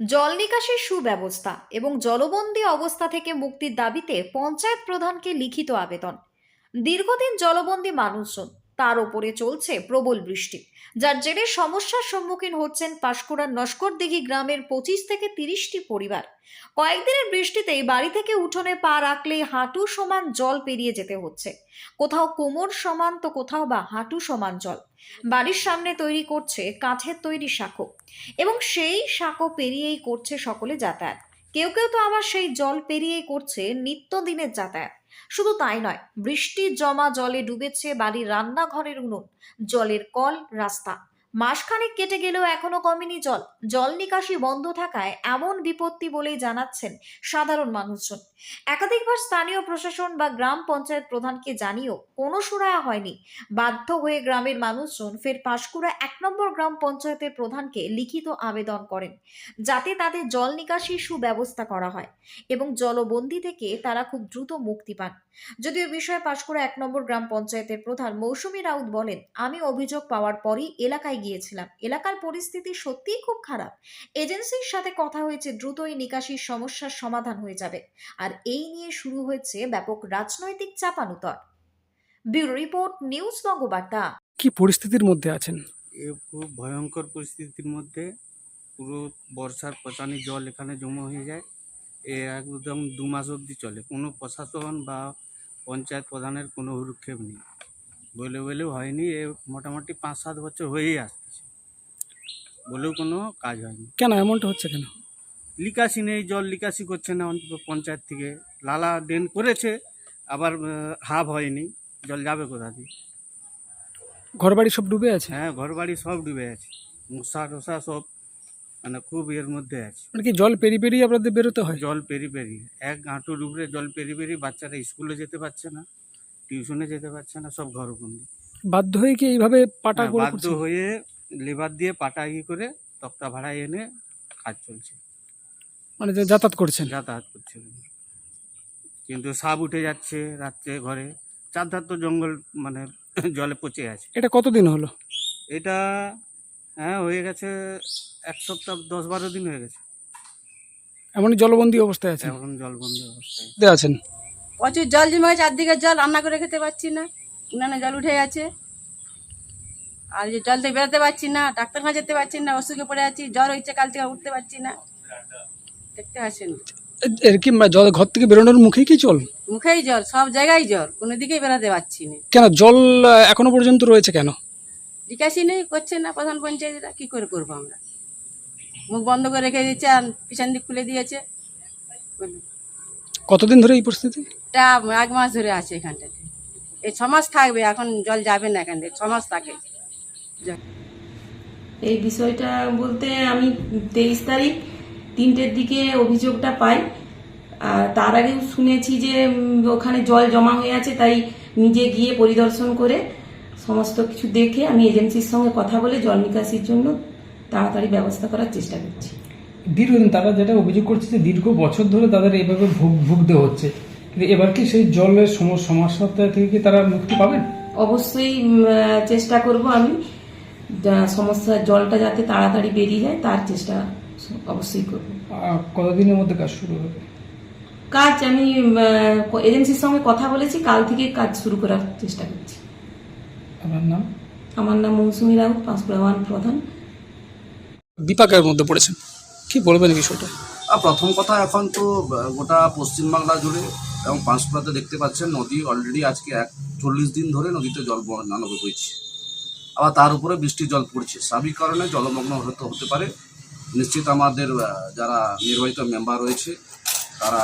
জল নিকাশের সুব্যবস্থা এবং জলবন্দী অবস্থা থেকে মুক্তির দাবিতে পঞ্চায়েত প্রধানকে লিখিত আবেদন। দীর্ঘদিন জলবন্দী মানুষজন তার ওপরে চলছে প্রবল বৃষ্টি। যার জেরে সমস্যার সম্মুখীন হচ্ছেন পাঁশকুড়ার নস্করদিঘি গ্রামের পঁচিশ থেকে তিরিশটি পরিবার। কয়েকদিনের বৃষ্টিতেই বাড়ি থেকে উঠোনে পা রাখলেই হাঁটু সমান জল পেরিয়ে যেতে হচ্ছে। কোথাও কোমর সমান তো কোথাও বা হাঁটু সমান জল। বাড়ির সামনে তৈরি করছে কাঠের তৈরি সাঁকো এবং সেই সাঁকো পেরিয়েই করছে সকলে যাতায়াত। কেউ কেউ তো আবার সেই জল পেরিয়েই করছে নিত্যদিনের যাতায়াত। শুধু তাই নয় বৃষ্টির জমা জলে ডুবেছে বাড়ির রান্নাঘরের উনুন জলের কল রাস্তা। মাসখানেক কেটে গেলেও এখনও কমেনি জল। জল নিকাশি বন্ধ থাকায় এমন বিপত্তি বলেই জানাচ্ছেন সাধারণ মানুষজন। একাধিকবার স্থানীয় প্রশাসন বা গ্রাম পঞ্চায়েত প্রধানকে জানিয়েও কোনো সুরাহা হয়নি। বাধ্য হয়ে গ্রামের মানুষজন ফের পাঁশকুড়া এক নম্বর গ্রাম পঞ্চায়েতের প্রধানকে লিখিত আবেদন করেন, যাতে তাদের জল নিকাশির সুব্যবস্থা করা হয় এবং জলবন্দি থেকে তারা খুব দ্রুত মুক্তি পান। যদিও বিষয়ে পাঁশকুড়া এক নম্বর গ্রাম পঞ্চায়েতের প্রধান মৌসুমী রাউত বলেন, আমি অভিযোগ পাওয়ার পরই এলাকায় গিয়েছিলাম। এলাকার পরিস্থিতি সত্যিই খুব খারাপ। এজেন্সির সাথে কথা হয়েছে দ্রুতই নিকাশির সমস্যার সমাধান হয়ে যাবে। আর এই নিয়ে শুরু হয়েছে ব্যাপক রাজনৈতিক চাপানুতর। Bureau report news Bangabarta. কি পরিস্থিতির মধ্যে আছেন? এ খুব ভয়ঙ্কর পরিস্থিতির মধ্যে পুরো বর্ষার পচানি জল এখানে জমা হয়ে যায়। এ একদম দু মাস অবধি চলে। কোনো প্রশাসন বা পঞ্চায়েত প্রধানের কোনো হরুক্ষেপ নেই। বলে বলেও হয়নি এ মোটামুটি পাঁচ সাত বছর হয়েই আসতেছে বলেও কোনো কাজ হয়নি। কেন এমনটা হচ্ছে কেন? লিকাশি নেই জল লিকাশি করছে না অন্তত পঞ্চায়েত থেকে। লালা ড্রেন করেছে আবার হাফ হয়নি জল যাবে কোথা দিয়ে? ঘরবাড়ি সব ডুবে আছে? হ্যাঁ ঘর বাড়ি সব ডুবে আছে মশা টশা সব মানে খুব এর মধ্যে আছে। মানে কি জল পেরি পেরিয়ে আপনাদের বেরোতে হয়? জল পেরি পেরি এক হাঁটুর উপরে জল পেরি পেরি বাচ্চারা স্কুলে যেতে পারছে না। টিউশনে যেতে পারছে না সব ঘরবন্দি। বাধ্য হয়ে কি এইভাবে পাটা হ্যাঁ, করে বাধ্য? হয়ে লেবার দিয়ে পাটা ই করে তক্তা ভাড়ায় এনে কাজ চলছে। মানে যে যাতায়াত করছেন? যাতায়াত করছে। কিন্তু সাপ উঠে যাচ্ছে রাত্রে ঘরে। চারধার তো জঙ্গল মানে জলে পচে আছে। এটা কতদিন হলো? এটা হ্যাঁ হয়ে গেছে এক সপ্তাহ দশ বারো দিন হয়ে গেছে। এমনই জলবন্দী অবস্থায় আছেন? এখন জলবন্দি অবস্থায়। আছেন? প্রচুর জল জমে গেছে চারদিকে জল রান্না করে খেতে পারছি না। উনানে জল উঠে গেছে। আর যে জল থেকে বেরোতে পারছি না ডাক্তারখানা যেতে পারছি না অসুখে পড়ে আছি জ্বর হয়েছে কাল থেকে উঠতে পারছি না। দেখতে পাচ্ছেন? এর কি জল ঘর থেকে বেরোনোর মুখেই কি জল? মুখেই জল সব জায়গায় জল কোনো দিকেই বেরোতে পারছি না। কেন জল এখনও পর্যন্ত রয়েছে কেন? জিজ্ঞাসি নেই করছে না প্রধান পঞ্চায়েতরা কি করে করব আমরা? মুখ বন্ধ করে রেখে দিচ্ছে আর পিছন দিক খুলে দিয়েছে। কতদিন ধরে এই পরিস্থিতি? এটা এক মাস ধরে আছে এখানটাতে। এই ছ মাস থাকবে এখন জল যাবে না এখান থেকে ছ মাস থাকে। এই বিষয়টা বলতে আমি তেইশ তারিখ তিনটের দিকে অভিযোগটা পাই। আর তার আগেও শুনেছি যে ওখানে জল জমা হয়ে আছে তাই নিজে গিয়ে পরিদর্শন করে সমস্ত কিছু দেখে আমি এজেন্সির সঙ্গে কথা বলে জল নিকাশির জন্য তাড়াতাড়ি ব্যবস্থা করার চেষ্টা করছি। দীর্ঘদিন তারা যেটা অভিযোগ করছে যে দীর্ঘ বছর ধরে তাদের এইভাবে ভুগ- ভুগতে হচ্ছে। কিন্তু এবার কি সেই জলের সম- সমস্যা থেকে কি তারা মুক্তি পাবেন? অবশ্যই চেষ্টা করব আমি। সমস্যা জলটা যাতে তাড়াতাড়ি বেরিয়ে যায় তার চেষ্টা অবশ্যই করব। কতদিনের মধ্যে কাজ শুরু হবে? কাজ আমি এজেন্সির সঙ্গে কথা বলেছি কাল থেকে কাজ শুরু করার চেষ্টা করছি। আমার নাম? আমার নাম মৌসুমী রাউত ওয়ান প্রধান। বিপাকের মধ্যে পড়েছেন। কি বলবেন বিষয়টা? প্রথম কথা এখন তো গোটা পশ্চিমবাংলা জুড়ে এবং পাঁশকুড়াতে দেখতে পাচ্ছেন, নদী অলরেডি আজকে এক চল্লিশ দিন ধরে নদীতে জল বন্যানো বইছে। আবার তার উপরে বৃষ্টির জল পড়ছে। স্বাভাবিক কারণে জলমগ্ন হতে হতে পারে। নিশ্চিত আমাদের যারা নির্বাচিত মেম্বার রয়েছে, তারা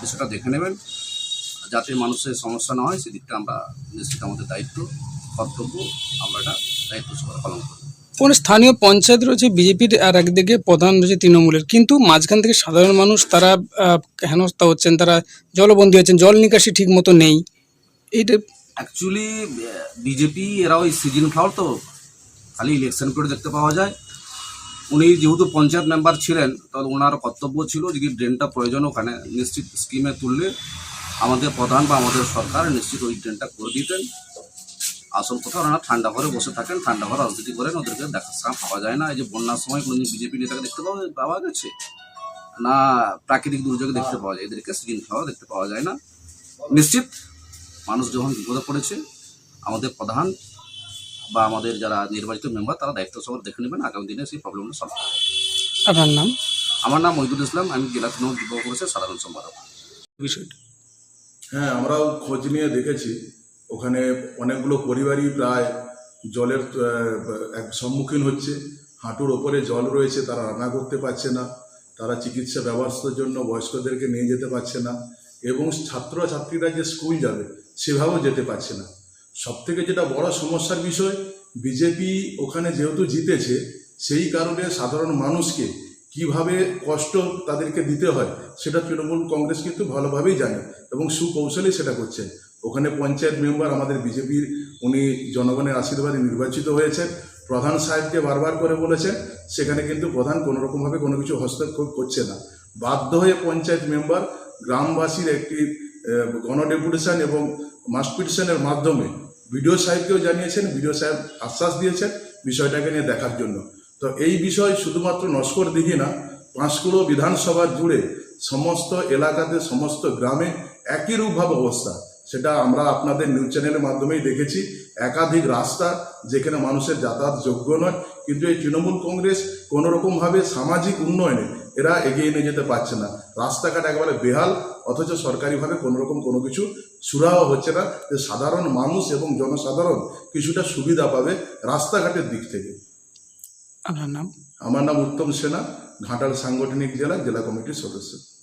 বিষয়টা দেখে নেবেন। যাতে মানুষের সমস্যা না হয়, সেদিকটা আমরা নিশ্চিত আমাদের দায়িত্ব, কর্তব্য, আমরা এটা দায়িত্ব পালন করি কোন স্থানীয় পঞ্চায়েত রয়েছে, বিজেপির আর একদিকে প্রধান রয়েছে তৃণমূলের। কিন্তু মাঝখান থেকে সাধারণ মানুষ তারা হেনস্থা হচ্ছেন, তারা জলবন্দী হচ্ছেন, জল নিকাশি ঠিক মতো নেই। এইটা অ্যাকচুয়ালি বিজেপি এরা ওই সিজন ফ্লাওয়ার তো, খালি ইলেকশন করে দেখতে পাওয়া যায়। উনি যেহেতু পঞ্চায়েত মেম্বার ছিলেন, তাহলে ওনার কর্তব্য ছিল যদি ড্রেনটা প্রয়োজন ওখানে, নিশ্চিত স্কিমে তুললে আমাদের প্রধান বা আমাদের সরকার নিশ্চিত ওই ড্রেনটা করে দিতেন। আসল কথা ওনারা ঠান্ডা ঘরে বসে থাকেন ঠান্ডা ঘরে রাজনীতি করেন ওদেরকে দেখা শোনা পাওয়া যায় না। এই যে বন্যার সময় কোনো বিজেপি নেতাকে দেখতে পাওয়া পাওয়া গেছে? না প্রাকৃতিক দুর্যোগে দেখতে পাওয়া যায় এদেরকে স্ক্রিন খাওয়া দেখতে পাওয়া যায় না। নিশ্চিত মানুষ যখন বিপদে পড়েছে আমাদের প্রধান বা আমাদের যারা নির্বাচিত মেম্বার তারা দায়িত্ব সহ দেখে নেবেন আগামী দিনে সেই প্রবলেমটা সলভ হবে। আপনার নাম? আমার নাম মহিদুল ইসলাম আমি জেলা তৃণমূল যুব কংগ্রেসের সাধারণ সম্পাদক। বিষয়টা। হ্যাঁ আমরাও খোঁজ নিয়ে দেখেছি। ওখানে অনেকগুলো পরিবারই প্রায় জলের এক সম্মুখীন হচ্ছে। হাঁটুর ওপরে জল রয়েছে, তারা রান্না করতে পারছে না। তারা চিকিৎসা ব্যবস্থার জন্য বয়স্কদেরকে নিয়ে যেতে পারছে না। এবং ছাত্র ছাত্রীরা যে স্কুল যাবে, সেভাবেও যেতে পারছে না। সব থেকে যেটা বড় সমস্যার বিষয়, বিজেপি ওখানে যেহেতু জিতেছে, সেই কারণে সাধারণ মানুষকে কীভাবে কষ্ট তাদেরকে দিতে হয়, সেটা তৃণমূল কংগ্রেস কিন্তু ভালোভাবেই জানে এবং সুকৌশলেই সেটা করছে। ওখানে পঞ্চায়েত মেম্বার আমাদের বিজেপির, উনি জনগণের আশীর্বাদে নির্বাচিত হয়েছে। প্রধান সাহেবকে বারবার করে বলেছেন, সেখানে কিন্তু প্রধান কোনো রকমভাবে কোনো কিছু হস্তক্ষেপ করছে না। বাধ্য হয়ে পঞ্চায়েত মেম্বার গ্রামবাসীর একটি গণডেপুটেশন এবং মাস পিটিশনের মাধ্যমে বিডিও সাহেবকেও জানিয়েছেন, বিডিও সাহেব আশ্বাস দিয়েছেন বিষয়টাকে নিয়ে দেখার জন্য। তো এই বিষয় শুধুমাত্র নস্কর দিঘি না, পাঁশকুড়ো বিধানসভা জুড়ে সমস্ত এলাকাতে, সমস্ত গ্রামে একই রূপভাবে অবস্থা। সেটা আমরা আপনাদের নিউজ চ্যানেলের মাধ্যমেই দেখেছি। একাধিক রাস্তা যেখানে মানুষের যাতায়াত যোগ্য নয়। কিন্তু এই তৃণমূল কংগ্রেস কোনোরকমভাবে সামাজিক উন্নয়নে এরা এগিয়ে নিয়ে যেতে পারছে না। রাস্তাঘাট একেবারে বেহাল অথচ সরকারিভাবে কোনোরকম কোনো কিছু সুরাহ হচ্ছে না। যে সাধারণ মানুষ এবং জনসাধারণ কিছুটা সুবিধা পাবে রাস্তাঘাটের দিক থেকে। আপনার নাম? আমার নাম উত্তম সেনা ঘাটাল সাংগঠনিক জেলা জেলা কমিটির সদস্য।